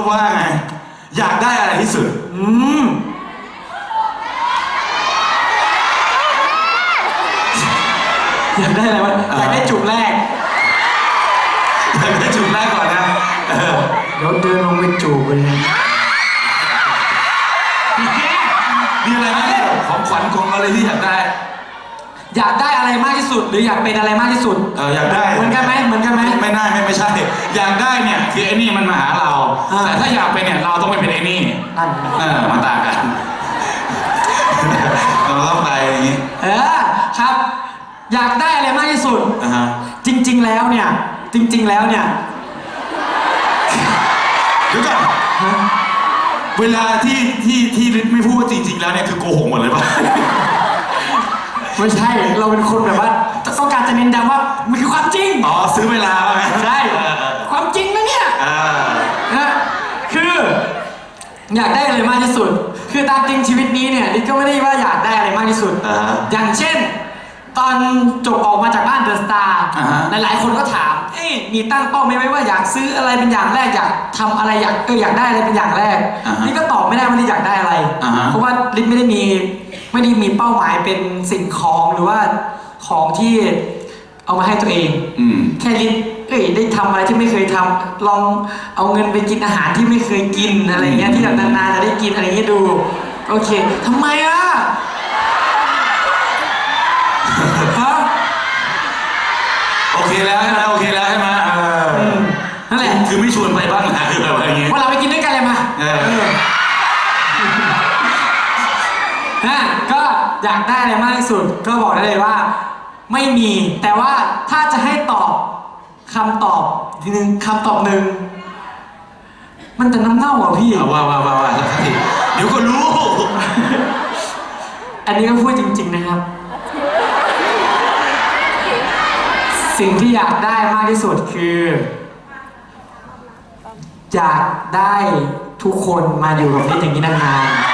ก็ว่าไง อยากได้อะไรที่สุด อืมอยากได้อะไรวะอยากได้จุกแรกอยากได้จุดแรกก่อนนะเออเดี๋ยวเดินลงไปจูบเลยนะมีอะไรไหมของขวัญของอะไรที่อยากได้ อยากได้อะไรมากที่สุด หรืออยากเป็นอะไรมากที่สุดเอออยากได้เหมือนกันไหมเหมือนกันไหม ไม่ได้ไม่ไม่ใช่ อยากได้เนี่ยคือไอ้นี่มันมาหาเรา อ่า แต่ถ้าอยากเป็นเนี่ยเราต้องไปเป็นไอ้นี่นั่นเออมาต่างกัน เราต้องไปอย่างนี้เออครับ อยากได้อะไรมากที่สุดอ่าฮะจริง ๆ แล้วเนี่ย จริง ๆ แล้วเนี่ยเดี๋ยวก่อนเวลาที่ที่ที่ฤทธิ์ไม่พูดว่าจริง ๆ แล้วเนี่ยคือโกหกหมดเลยป่ะ ไม่ใช่เราเป็นคนแบบว่าต้องการจะเน้นย้ำว่ามันคือความจริง อ๋อซื้อเวลาป่ะใช่เออเออความจริงนะเนี่ยอ่านะคืออยากได้อะไรมากที่สุด คือตามจริงชีวิตนี้เนี่ยนิดก็ไม่ได้ว่าอยากได้อะไรมากที่สุดอ่าฮะอย่างเช่น ตอนจบออกมาจากบ้านเดอะสตาร์อ่าฮะ หลายๆ คนก็ถาม เอ๊ะมีตั้งเป้าไหมว่าอยากซื้ออะไรเป็นอย่างแรกอยากทำอะไรอยากเอออยากได้อะไรเป็นอย่างแรกอ่าฮะนี่ก็ตอบไม่ได้ว่าลิศอยากได้อะไร อ่าฮะเพราะว่าลิศไม่ได้มี ไม่ได้มีเป้าหมายเป็นสิ่งของหรือว่าของที่เอามาให้ตัวเอง อืม แค่ลิศเอ้ยได้ทำอะไรที่ไม่เคยทำลองเอาเงินไปกินอาหารที่ไม่เคยกินอะไรเงี้ยที่แบบนานๆจะได้กินอะไรเงี้ยดู โอเคทำไมอะฮะโอเคแล้วใช่ไหมโอเคแล้วใช่ไหมเอออมนั่นแหละคือไม่ชวนไปบ้างนะคือแบบอะไรอย่างงี้ วันเราไปกินด้วยกันเลยมาเออ ฮะก็อยากได้อะไรมากที่สุด ก็บอกได้เลยว่า ไม่มี แต่ว่าถ้าจะให้ตอบคำตอบทีหนึ่งคำตอบหนึ่งมันจะน้ำเน่าเหรอพี่ เอาว่าว่าว่าว่าสักทีเดี๋ยวก็รู้ อันนี้ก็พูดจริง ๆนะครับ สิ่งที่อยากได้มากที่สุดคือ อยากได้ทุกคนมาอยู่กับนิดอย่างนี้นานๆ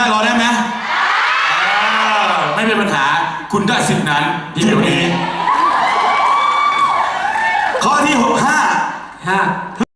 ได้รอได้ไหมไม่เป็นปัญหาคุณได้สิทธิ์นั้นดีเดี๋ยวนี้